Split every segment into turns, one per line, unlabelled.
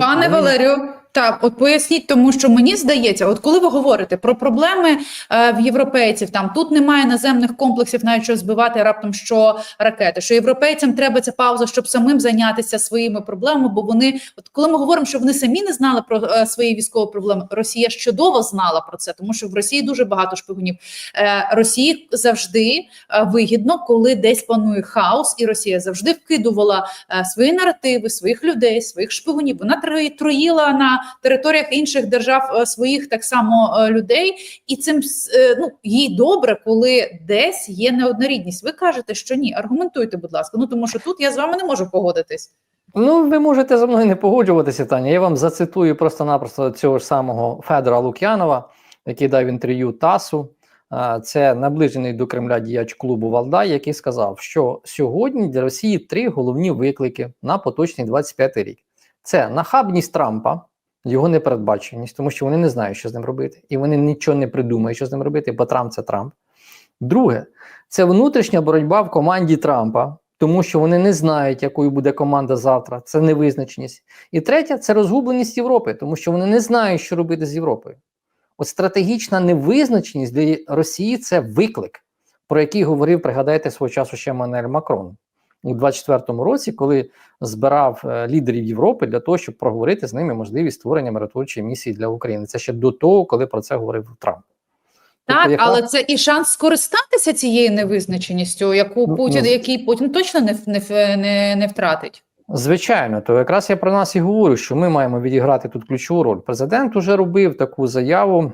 Пане Валерію, так от поясніть, тому що мені здається, от коли ви говорите про проблеми е, в європейців, там тут немає наземних комплексів, навіть що збивати раптом що ракети, що європейцям треба ця пауза, щоб самим зайнятися своїми проблемами. Бо вони, от коли ми говоримо, що вони самі не знали про е, свої військові проблеми, Росія ж чудово знала про це, тому що в Росії дуже багато шпигунів. Е, Росії завжди е, вигідно, коли десь панує хаос, і Росія завжди вкидувала е, свої наративи, своїх людей, своїх шпигунів. Вона тро- троїла на територіях інших держав е, своїх так само е, людей, і цим е, ну їй добре, коли десь є неоднорідність. Ви кажете, що ні. Аргументуйте, будь ласка. Ну тому що тут я з вами не можу погодитись.
Ну, ви можете за мною не погоджуватися, Таня. Я вам зацитую просто-напросто цього ж самого Федора Лук'янова, який дав інтерв'ю ТАСу. Це наближений до Кремля діяч клубу Валдай, який сказав, що сьогодні для Росії три головні виклики на поточний 25 рік: це нахабність Трампа, його непередбаченість, тому що вони не знають, що з ним робити, і вони нічого не придумають, що з ним робити, бо Трамп це Трамп. Друге, це внутрішня боротьба в команді Трампа, тому що вони не знають, якою буде команда завтра. Це невизначеність. І третє це розгубленість Європи, тому що вони не знають, що робити з Європою. От стратегічна невизначеність для Росії це виклик, про який говорив, пригадайте свого часу ще Мануель Макрон у 24-му році, коли збирав е, лідерів Європи для того, щоб проговорити з ними можливість створення миротворчої місії для України. Це ще до того, коли про це говорив Трамп. Тобто,
Так, але це і шанс скористатися цією невизначеністю, яку
Ну,
Путін,
ну,
який Путін точно не, не, не, не втратить.
Звичайно, то якраз я про нас і говорю, що ми маємо відіграти тут ключову роль. Президент уже робив таку заяву,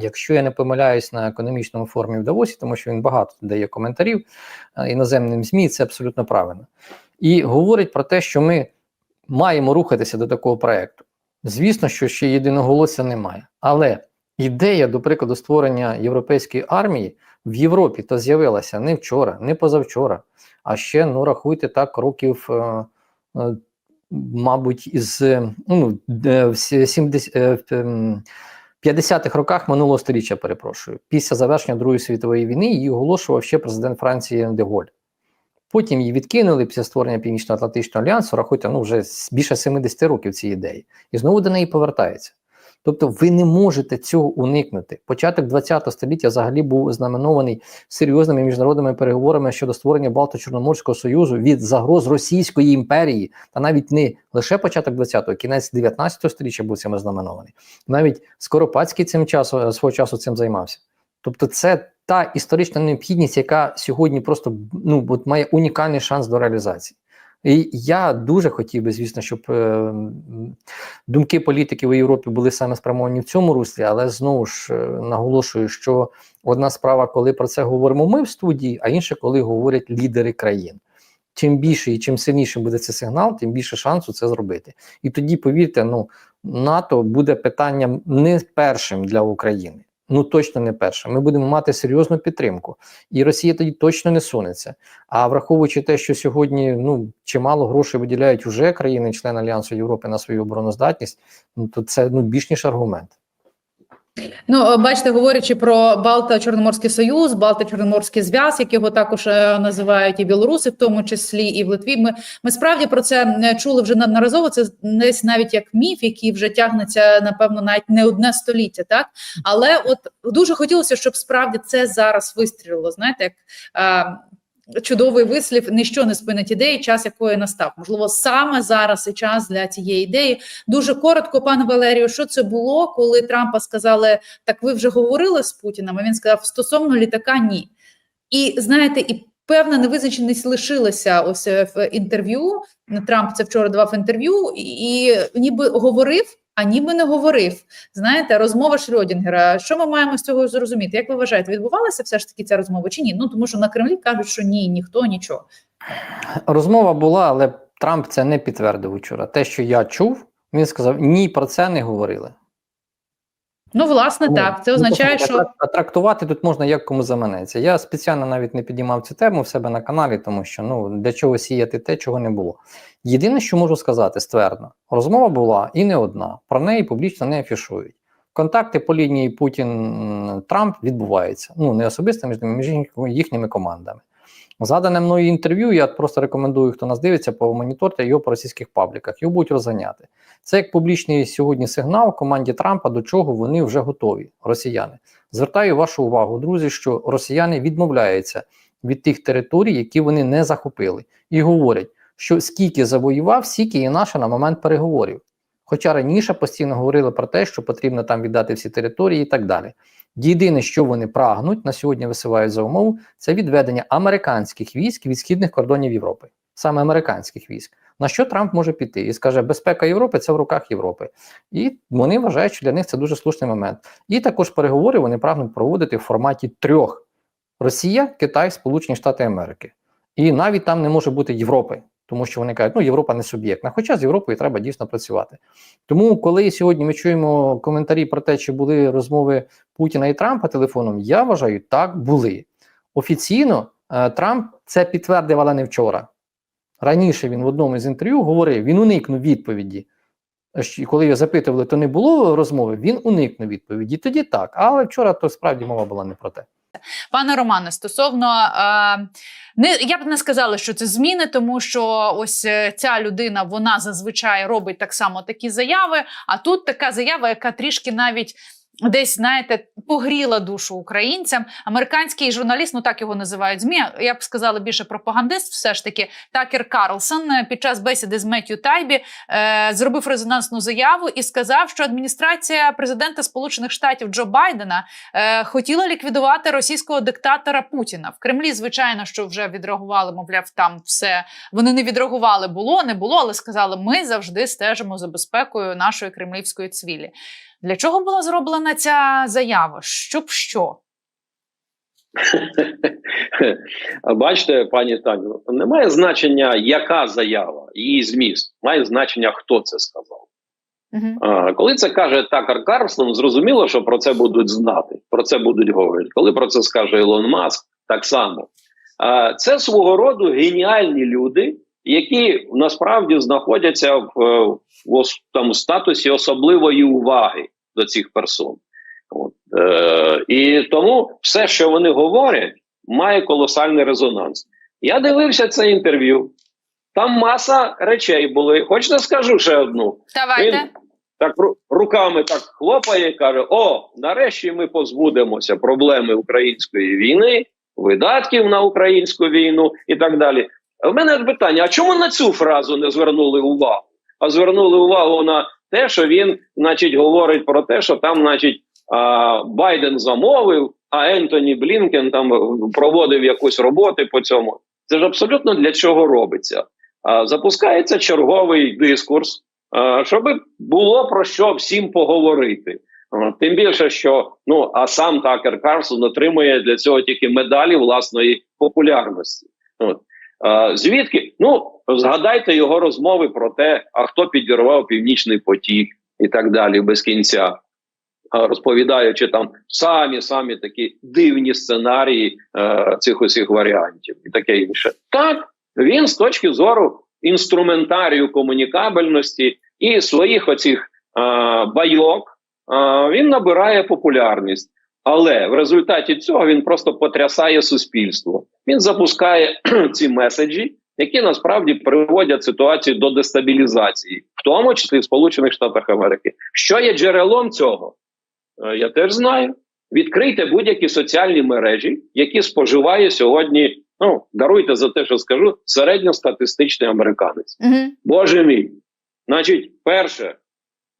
якщо я не помиляюсь на економічному форумі в Давосі, тому що він багато дає коментарів е, іноземним ЗМІ, це абсолютно правильно. І говорить про те, що ми маємо рухатися до такого проекту. Звісно, що ще єдиноголосся немає. Але ідея, до прикладу, створення європейської армії в Європі то з'явилася не вчора, не позавчора, а ще, ну, рахуйте так, років. е, е, Мабуть, із ну, е, в сі- 70, е, в, ем, 50-х роках минулого століття, перепрошую, після завершення Другої світової війни її оголошував ще президент Франції Деголь. Потім її відкинули після створення Північно-Атлантичного альянсу, рахуйте, ну вже більше 70 років цієї ідеї, і знову до неї повертається. Тобто ви не можете цього уникнути. Початок ХХ століття взагалі був знаменований серйозними міжнародними переговорами щодо створення Балто-Чорноморського союзу від загроз Російської імперії, та навіть не лише початок 20-го, кінець 19 століття був цим знаменований. Навіть Скоропадський цим часу свого часу цим займався. Тобто, це та історична необхідність, яка сьогодні просто ну от має унікальний шанс до реалізації. І я дуже хотів би, звісно, щоб е, думки політиків у Європі були саме спрямовані в цьому руслі, але знову ж е, наголошую, що одна справа, коли про це говоримо ми в студії, а інша, коли говорять лідери країн. Чим більше і чим сильніше буде цей сигнал, тим більше шансу це зробити. І тоді, повірте, ну НАТО буде питанням не першим для України. Ну точно не перша. Ми будемо мати серйозну підтримку, і Росія тоді точно не сунеться. А враховуючи те, що сьогодні ну чимало грошей виділяють уже країни-члени Альянсу Європи на свою обороноздатність, ну то це ну більш ніж аргумент.
Ну, е, бачите, говорячи про Балто-Чорноморський союз, Балто-Чорноморський зв'яз, як його також е, називають і білоруси, в тому числі і в Литві. Ми, ми справді про це е, чули вже неодноразово. Це десь навіть як міф, який вже тягнеться, напевно, навіть не одне століття, так але от дуже хотілося, щоб справді це зараз вистрілило. Знаєте, як чудовий вислів, ніщо не спинить ідеї, час якої настав. Можливо, саме зараз і час для цієї ідеї. Дуже коротко, пане Валерію, що це було, коли Трампа сказали, так ви вже говорили з Путіним, а він сказав, стосовно літака ні. І знаєте, і певна невизначеність лишилася ось в інтерв'ю. Трамп це вчора давав інтерв'ю, і ніби говорив, а ніби не говорив. Знаєте, розмова Шрьодінгера. Що ми маємо з цього зрозуміти? Як ви вважаєте, відбувалася все ж таки ця розмова чи ні? Ну тому що на Кремлі кажуть, що ні, ніхто нічого.
Розмова була, але Трамп це не підтвердив учора. Те, що я чув, він сказав: ні, про це не говорили.
Ну, власне,
Ну,
так. Це
ну,
означає,
послухайте,
що
трактувати тут можна як кому заманеться. Я спеціально навіть не підіймав цю тему в себе на каналі, тому що ну для чого сіяти те, чого не було. Єдине, що можу сказати ствердно, розмова була і не одна. Про неї публічно не афішують. Контакти по лінії Путін-Трамп відбуваються. Ну не особисто між ними, між їхніми командами. Задане мною інтерв'ю, я просто рекомендую, хто нас дивиться, помоніторте його по російських пабліках, його будуть розганяти. Це як публічний сьогодні сигнал команді Трампа, до чого вони вже готові, росіяни. Звертаю вашу увагу, друзі, що росіяни відмовляються від тих територій, які вони не захопили, і говорять, що скільки завоював, стільки і наше на момент переговорів. Хоча раніше постійно говорили про те, що потрібно там віддати всі території і так далі. Єдине, що вони прагнуть на сьогодні висувають за умову, це відведення американських військ від східних кордонів Європи, саме американських військ. На що Трамп може піти і скаже, безпека Європи це в руках Європи. І вони вважають, що для них це дуже слушний момент. І також переговори вони прагнуть проводити в форматі трьох: Росія, Китай, Сполучені Штати Америки. І навіть там не може бути Європи, тому що вони кажуть, ну Європа не суб'єктна. Хоча з Європою треба дійсно працювати. Тому, коли сьогодні ми чуємо коментарі про те, чи були розмови Путіна і Трампа телефоном, я вважаю, так були. Офіційно е, Трамп це підтвердив, але не вчора. Раніше він в одному з інтерв'ю говорив, він уникнув відповіді. Щ- Коли його запитували, то не було розмови, він уникнув відповіді. Тоді так. Але вчора то справді мова була не про те.
Пане Романе, стосовно е, не я б не сказала, що це зміни, тому що ось е, ця людина вона зазвичай робить так само такі заяви. А тут така заява, яка трішки навіть. Десь знаєте, погріла душу українцям. Американський журналіст, ну так його називають змі. Я б сказала більше пропагандист, все ж таки Такер Карлсон е, під час бесіди з Меттю Тайбі е, зробив резонансну заяву і сказав, що адміністрація президента Сполучених Штатів Джо Байдена е, хотіла ліквідувати російського диктатора Путіна. В Кремлі, звичайно, що вже відреагували, мовляв, там все вони не відреагували, було, не було, але сказали, ми завжди стежимо за безпекою нашої кремлівської цвілі. Для чого була зроблена ця заява? Щоб що?
Бачите, пані Таню, немає значення, яка заява, її зміст. Має значення, хто це сказав. А, коли це каже Такер Карлсон, зрозуміло, що про це будуть знати, про це будуть говорити. Коли про це скаже Ілон Маск, так само. А, це свого роду геніальні люди, які насправді знаходяться в, е, в там, статусі особливої уваги до цих персон. От, е, і тому все, що вони говорять, має колосальний резонанс. Я дивився це інтерв'ю. Там маса речей були. Хочете скажу ще одну?
Давайте.
Він так руками так хлопає і каже: О, нарешті ми позбудемося проблеми української війни, видатків на українську війну і так далі. У мене питання: а чому на цю фразу не звернули увагу? А звернули увагу на те, що він, значить, говорить про те, що там, значить, Байден замовив, а Ентоні Блінкен там проводив якусь роботи по цьому. Це ж абсолютно для чого робиться. Запускається черговий дискурс, щоб було про що всім поговорити. Тим більше, що ну а сам Такер Карсон отримує для цього тільки медалі власної популярності. От. Звідки? Ну згадайте його розмови про те, а хто підірвав північний потік і так далі, без кінця. Розповідаючи там самі самі такі дивні сценарії е, цих усіх варіантів і таке інше. Так, він з точки зору інструментарію комунікабельності і своїх оцих байок він набирає популярність. Але в результаті цього він просто потрясає суспільство. Він запускає ці меседжі, які насправді приводять ситуацію до дестабілізації, в тому числі в Сполучених Штатах Америки. Що є джерелом цього? Е, Я теж знаю. Відкрийте будь-які соціальні мережі, які споживає сьогодні. Ну даруйте за те, що скажу, середньостатистичний американець.
Угу.
Боже мій. Значить, перше,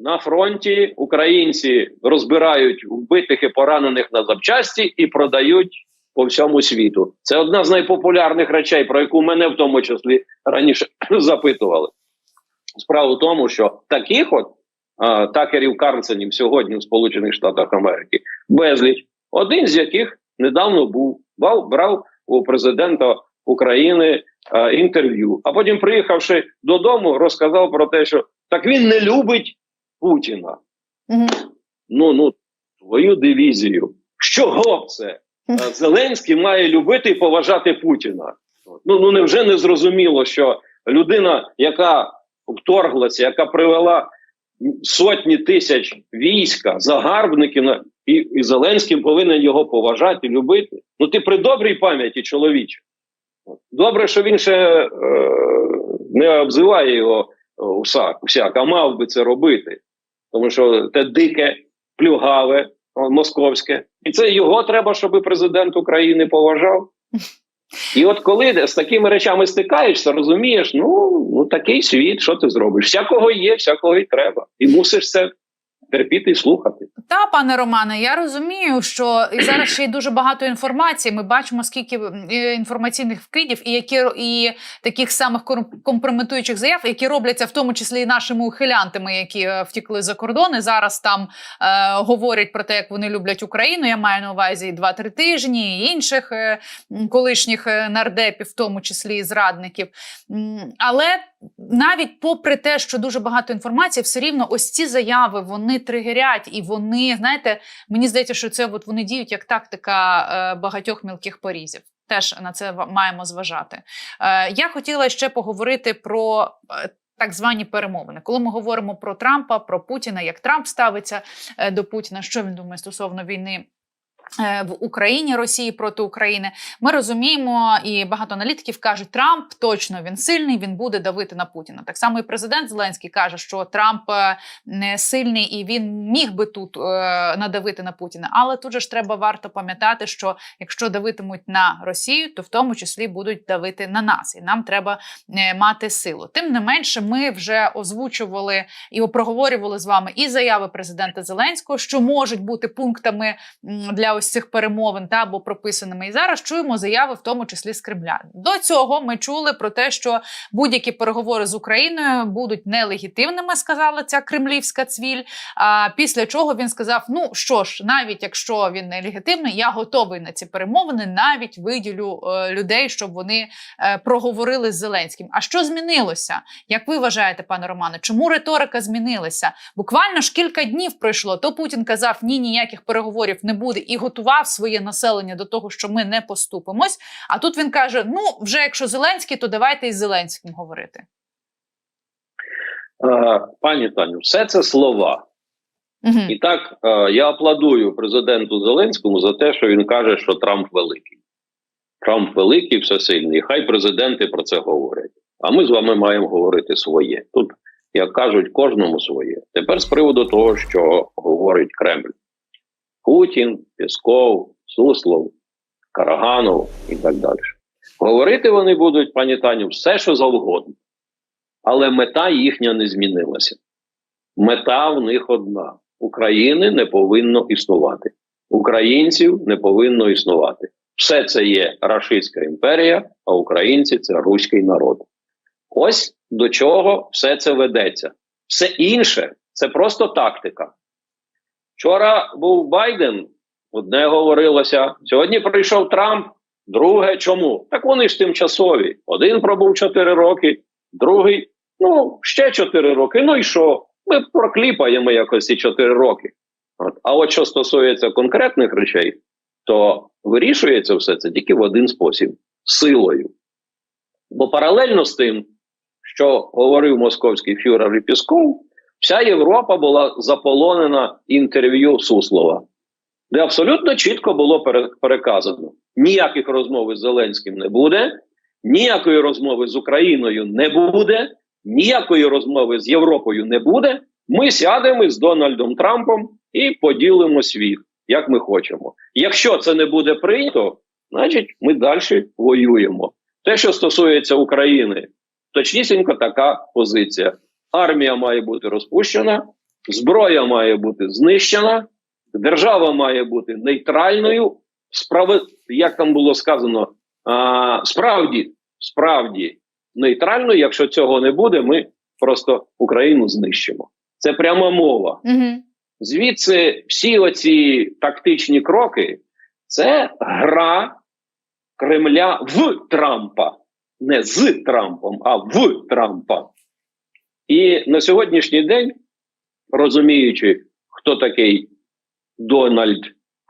на фронті українці розбирають вбитих і поранених на запчасті і продають по всьому світу. Це одна з найпопулярних речей, про яку мене в тому числі раніше запитували. Справа в тому, що таких от а, такерів Карлсонів сьогодні в Сполучених Штатах Америки безліч. Один з яких недавно був брав у президента України а, інтерв'ю. А потім, приїхавши додому, розказав про те, що так він не любить Путіна.
Угу.
Ну ну твою дивізію. Чого це? Зеленський має любити і поважати Путіна. Ну ну невже не зрозуміло, що людина, яка вторглася, яка привела сотні тисяч війська, загарбників і, і Зеленський повинен його поважати, любити. Ну ти при добрій пам'яті, чоловіче. Добре, що він ще е, не обзиває його е, усак, всяк, а мав би це робити. Тому що те дике, плюгаве, московське. І це його треба, щоб президент України поважав. І от коли з такими речами стикаєшся, розумієш, ну, ну такий світ, що ти зробиш? Всякого є, всякого і треба. І мусиш це терпіти і слухати.
Та, пане Романе, я розумію, що зараз ще й дуже багато інформації. Ми бачимо, скільки інформаційних вкидів, і які і таких самих ком- компрометуючих заяв, які робляться в тому числі і нашими ухилянтами, які е, втікли за кордони. Зараз там е, говорять про те, як вони люблять Україну. Я маю на увазі і 2-3 тижні, і інших е, колишніх е, нардепів, в тому числі і зрадників. Але навіть попри те, що дуже багато інформації, все рівно ось ці заяви вони тригерять, і вони, знаєте, мені здається, що це от вони діють як тактика е, багатьох мілких порізів. Теж на це маємо зважати. Е, я хотіла ще поговорити про. е, Так звані перемовини, коли ми говоримо про Трампа, про Путіна, як Трамп ставиться до Путіна, що він думає стосовно війни в Україні, Росії проти України, ми розуміємо, і багато аналітиків кажуть, Трамп точно він сильний, він буде давити на Путіна. Так само і президент Зеленський каже, що Трамп е, не сильний і він міг би тут е, надавити на Путіна. Але тут же ж треба варто пам'ятати, що якщо давитимуть на Росію, то в тому числі будуть давити на нас, і нам треба е, мати силу. Тим не менше, ми вже озвучували і проговорювали з вами і заяви президента Зеленського, що можуть бути пунктами для ось цих перемовин та або прописаними. І зараз чуємо заяви, в тому числі з Кремля. До цього ми чули про те, що будь-які переговори з Україною будуть нелегітимними, сказала ця кремлівська цвіль. А після чого він сказав: Ну що ж, навіть якщо він нелегітимний, я готовий на ці перемовини, навіть виділю е, людей, щоб вони е, проговорили з Зеленським. А що змінилося? Як ви вважаєте, пане Романе, чому риторика змінилася? Буквально ж кілька днів пройшло. То Путін казав, ні, ніяких переговорів не буде, і готував своє населення до того, що ми не поступимось. А тут він каже: ну, вже якщо Зеленський, то давайте із Зеленським говорити.
Е, пані Таню, все це слова.
Угу.
І так е, я аплодую президенту Зеленському за те, що він каже, що Трамп великий. Трамп великий, всесильний. Хай президенти про це говорять. А ми з вами маємо говорити своє. Тут, як кажуть, кожному своє. Тепер з приводу того, що говорить Кремль: Путін, Пісков, Суслов, Караганов і так далі. Говорити вони будуть, пані Таню, все, що завгодно. Але мета їхня не змінилася. Мета в них одна: України не повинно існувати, українців не повинно існувати. Все це є Рашистська імперія, а українці це руський народ. Ось до чого все це ведеться. Все інше це просто тактика. Вчора був Байден, одне говорилося. Сьогодні прийшов Трамп, друге чому? Так вони ж тимчасові. Один пробув 4 роки, другий ну ще 4 роки. Ну і що? Ми прокліпаємо якось ці 4 роки. От. А от що стосується конкретних речей, то вирішується все це тільки в один спосіб силою. Бо паралельно з тим, що говорив московський фюрер і Пісков, вся Європа була заполонена інтерв'ю Суслова, де абсолютно чітко було пере- переказано: ніяких розмов із Зеленським не буде, ніякої розмови з Україною не буде, ніякої розмови з Європою не буде. Ми сядемо з Дональдом Трампом і поділимо світ, як ми хочемо. Якщо це не буде прийнято, значить ми далі воюємо. Те, що стосується України, точнісінько така позиція. Армія має бути розпущена, зброя має бути знищена, держава має бути нейтральною. Справи, як там було сказано, а, справді, справді нейтральною. Якщо цього не буде, ми просто Україну знищимо. Це пряма мова.
Угу.
Звідси всі оці тактичні кроки це гра Кремля в Трампа, не з Трампом, а в Трампа. І на сьогоднішній день, розуміючи, хто такий Дональд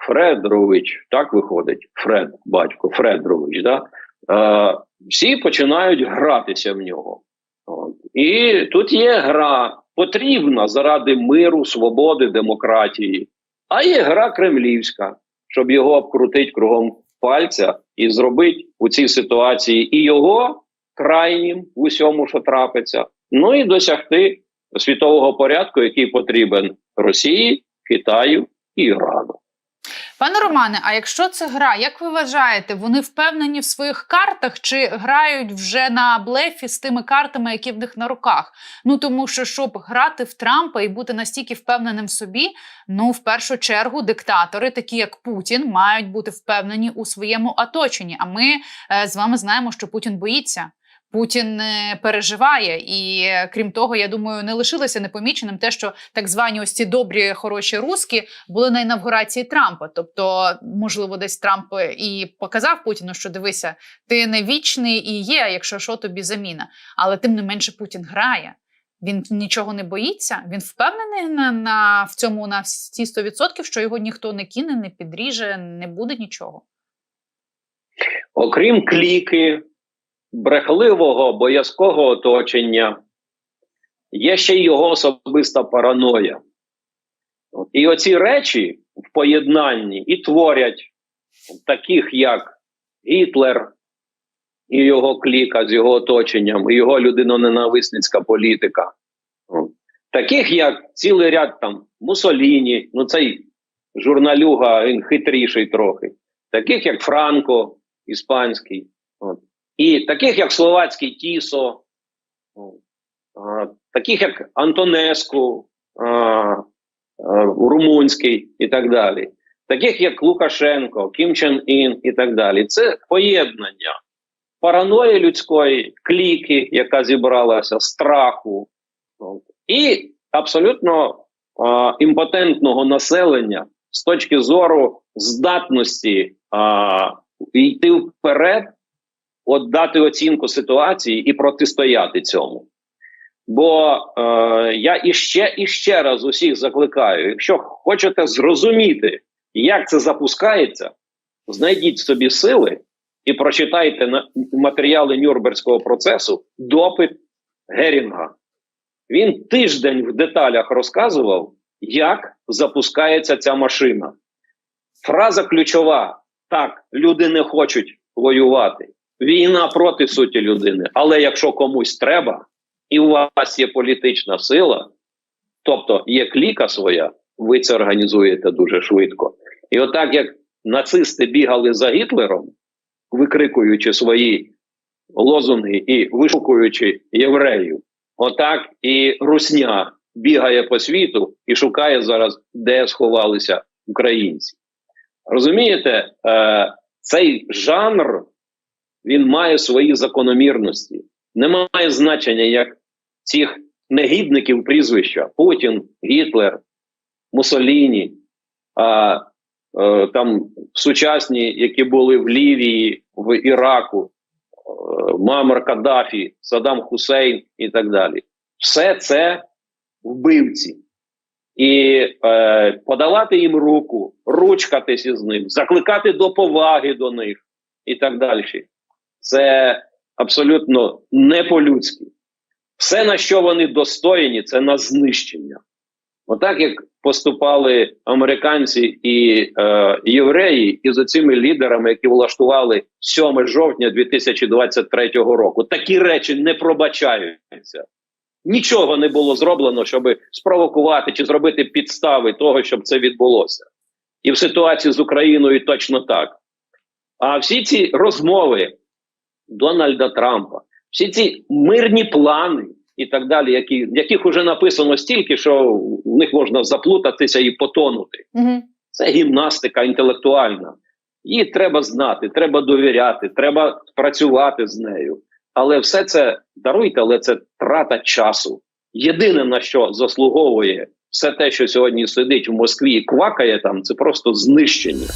Фредрович, так виходить, Фред, батько Фредрович, да? е, всі починають гратися в нього. От. І тут є гра потрібна заради миру, свободи, демократії, а є гра кремлівська, щоб його обкрутити кругом пальця і зробити у цій ситуації і його крайнім в усьому, що трапиться, ну і досягти світового порядку, який потрібен Росії, Китаю і Ірану.
Пане Романе, а якщо це гра, як ви вважаєте, вони впевнені в своїх картах чи грають вже на блефі з тими картами, які в них на руках? Ну тому що щоб грати в Трампа і бути настільки впевненим в собі, ну в першу чергу диктатори, такі як Путін, мають бути впевнені у своєму оточенні. А ми е, з вами знаємо, що Путін боїться. Путін переживає, і крім того, я думаю, не лишилося непоміченим те, що так звані ось ці добрі хороші руски були на інавгурації Трампа. Тобто, можливо, десь Трамп і показав Путіну, що дивися, ти не вічний і є, якщо що, тобі заміна. Але тим не менше Путін грає. Він нічого не боїться. Він впевнений на, на в цьому на всі 100%, що його ніхто не кине, не підріже, не буде нічого.
Окрім кліки, брехливого боязкого оточення, є ще й його особиста параноя. І оці речі в поєднанні і творять таких, як Гітлер і його кліка з його оточенням, і його людиноненависницька політика. Таких, як цілий ряд там Мусоліні, ну цей журналюга, він хитріший трохи, таких як Франко, іспанський. От. І таких, як Словацький Тісо, таких, як Антонеску, Румунський і так далі, таких, як Лукашенко, Кім Чен Ін і так далі. Це поєднання параної людської, кліки, яка зібралася, страху, і абсолютно імпотентного населення з точки зору здатності йти вперед от дати оцінку ситуації і протистояти цьому. Бо е, я іще і ще раз усіх закликаю: якщо хочете зрозуміти, як це запускається, знайдіть собі сили і прочитайте на матеріали Нюрнберзького процесу допит Герінга. Він тиждень в деталях розказував, як запускається ця машина. Фраза ключова: так, люди не хочуть воювати. Війна проти суті людини. Але якщо комусь треба, і у вас є політична сила, тобто є кліка своя, ви це організуєте дуже швидко. І отак як нацисти бігали за Гітлером, викрикуючи свої лозунги і вишукуючи євреїв, отак і Русня бігає по світу і шукає зараз, де сховалися українці. Розумієте, е, цей жанр він має свої закономірності. Немає значення, як цих негідників прізвища Путін, Гітлер, Мусоліні, а, а, там сучасні, які були в Лівії, в Іраку, Мамар Каддафі, Саддам Хусейн і так далі. Все це вбивці. І е, подавати їм руку, ручкатись із ним, закликати до поваги до них і так далі. Це абсолютно не по-людськи. Все, на що вони достойні, це на знищення. Отак, як поступали американці і е, євреї із оцими лідерами, які влаштували 7 жовтня 2023 року, такі речі не пробачаються. Нічого не було зроблено, щоб спровокувати чи зробити підстави того, щоб це відбулося. І в ситуації з Україною точно так. А всі ці розмови Дональда Трампа, всі ці мирні плани і так далі, які, яких вже написано стільки, що в них можна заплутатися і потонути.
Угу.
Це гімнастика інтелектуальна. Її треба знати, треба довіряти, треба працювати з нею. Але все це даруйте, але це трата часу. Єдине на що заслуговує все те, що сьогодні сидить в Москві і квакає там, це просто знищення.